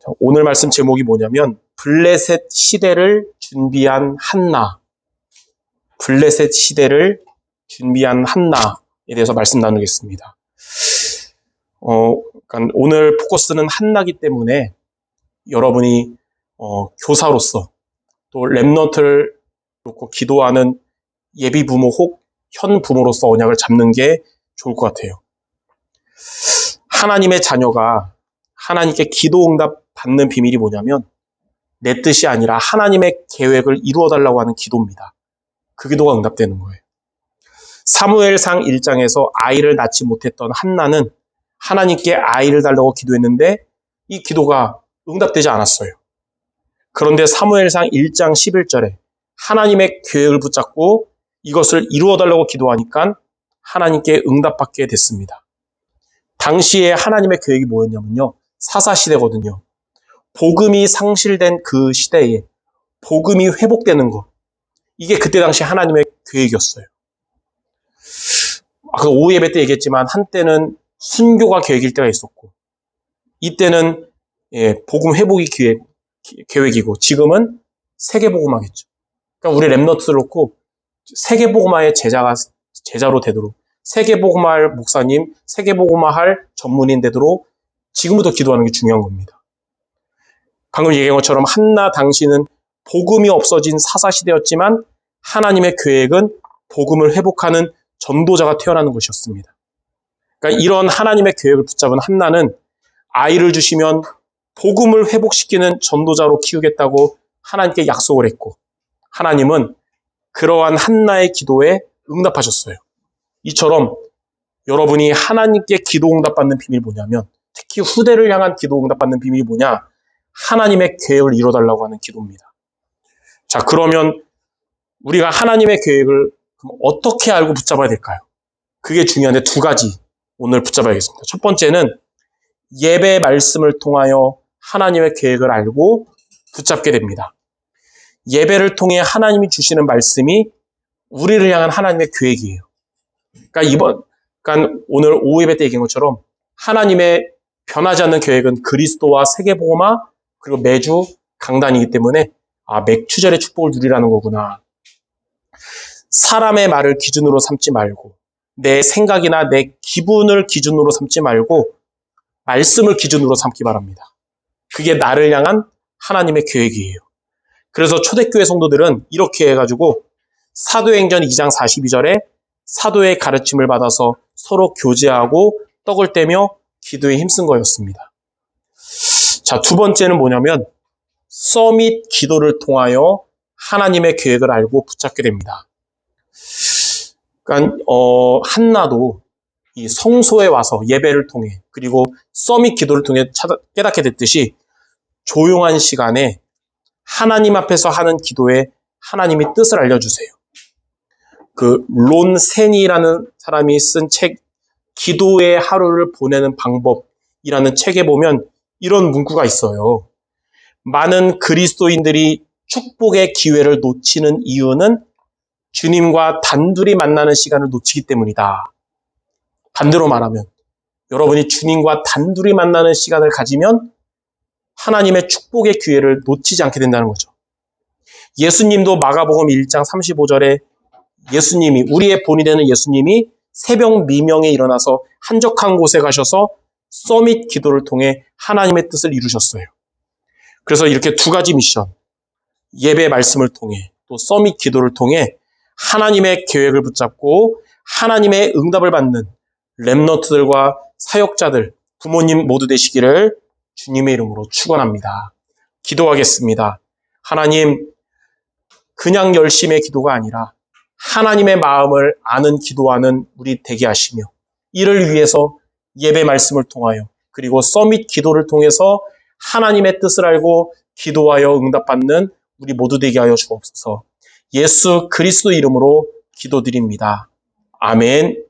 자, 오늘 말씀 제목이 뭐냐면 블레셋 시대를 준비한 한나. 블레셋 시대를 준비한 한나에 대해서 말씀 나누겠습니다. 어, 그러니까 오늘 포커스는 한나기 때문에 여러분이 어, 교사로서 또 랩너트를 놓고 기도하는 예비 부모 혹 현 부모로서 언약을 잡는 게 좋을 것 같아요. 하나님의 자녀가 하나님께 기도 응답 받는 비밀이 뭐냐면 내 뜻이 아니라 하나님의 계획을 이루어 달라고 하는 기도입니다. 그 기도가 응답되는 거예요. 사무엘상 1장에서 아이를 낳지 못했던 한나는 하나님께 아이를 달라고 기도했는데 이 기도가 응답되지 않았어요. 그런데 사무엘상 1장 11절에 하나님의 계획을 붙잡고 이것을 이루어 달라고 기도하니까 하나님께 응답받게 됐습니다. 당시에 하나님의 계획이 뭐였냐면요. 사사 시대거든요. 복음이 상실된 그 시대에 복음이 회복되는 것. 이게 그때 당시 하나님의 계획이었어요. 아까 오후 예배 때 얘기했지만 한때는 순교가 계획일 때가 있었고 이때는 예, 복음 회복이 기획, 계획이고 지금은 세계 복음화겠죠. 그러니까 우리 랩너트를 놓고 세계 복음화의 제자가 제자로 되도록 세계 복음화할 목사님, 세계 복음화할 전문인 되도록 지금부터 기도하는 게 중요한 겁니다. 방금 얘기한 것처럼 한나 당시는 복음이 없어진 사사 시대였지만 하나님의 계획은 복음을 회복하는 전도자가 태어나는 것이었습니다. 그러니까 이런 하나님의 계획을 붙잡은 한나는 아이를 주시면 복음을 회복시키는 전도자로 키우겠다고 하나님께 약속을 했고 하나님은 그러한 한나의 기도에 응답하셨어요. 이처럼 여러분이 하나님께 기도 응답받는 비밀이 뭐냐면 특히 후대를 향한 기도 응답받는 비밀이 뭐냐? 하나님의 계획을 이뤄달라고 하는 기도입니다. 자, 그러면 우리가 하나님의 계획을 어떻게 알고 붙잡아야 될까요? 그게 중요한데 두 가지 오늘 붙잡아야겠습니다. 첫 번째는 예배 말씀을 통하여 하나님의 계획을 알고 붙잡게 됩니다. 예배를 통해 하나님이 주시는 말씀이 우리를 향한 하나님의 계획이에요. 그러니까 이번, 그러니까 오늘 오후 예배 때 얘기한 것처럼 하나님의 변하지 않는 계획은 그리스도와 세계보험화 그리고 매주 강단이기 때문에 아 맥추절의 축복을 누리라는 거구나. 사람의 말을 기준으로 삼지 말고 내 생각이나 내 기분을 기준으로 삼지 말고 말씀을 기준으로 삼기 바랍니다. 그게 나를 향한 하나님의 계획이에요. 그래서 초대교회 성도들은 이렇게 해가지고 사도행전 2장 42절에 사도의 가르침을 받아서 서로 교제하고 떡을 떼며 기도에 힘쓴 거였습니다. 자, 두 번째는 뭐냐면 서밋 기도를 통하여 하나님의 계획을 알고 붙잡게 됩니다. 그러니까 어, 한나도 이 성소에 와서 예배를 통해 그리고 서밋 기도를 통해 깨닫게 됐듯이 조용한 시간에 하나님 앞에서 하는 기도에 하나님이 뜻을 알려주세요. 그 론센이라는 사람이 쓴 책 기도의 하루를 보내는 방법이라는 책에 보면 이런 문구가 있어요. 많은 그리스도인들이 축복의 기회를 놓치는 이유는 주님과 단둘이 만나는 시간을 놓치기 때문이다. 반대로 말하면 여러분이 주님과 단둘이 만나는 시간을 가지면 하나님의 축복의 기회를 놓치지 않게 된다는 거죠. 예수님도 마가복음 1장 35절에 예수님이 우리의 본이 되는 예수님이 새벽 미명에 일어나서 한적한 곳에 가셔서 서밋 기도를 통해 하나님의 뜻을 이루셨어요. 그래서 이렇게 두 가지 미션, 예배 말씀을 통해 또 서밋 기도를 통해 하나님의 계획을 붙잡고 하나님의 응답을 받는 랩너트들과 사역자들, 부모님 모두 되시기를 주님의 이름으로 축원합니다. 기도하겠습니다. 하나님, 그냥 열심의 기도가 아니라 하나님의 마음을 아는 기도하는 우리 되게 하시며 이를 위해서 예배 말씀을 통하여 그리고 서밋 기도를 통해서 하나님의 뜻을 알고 기도하여 응답받는 우리 모두 되게 하여 주옵소서. 예수 그리스도 이름으로 기도드립니다. 아멘.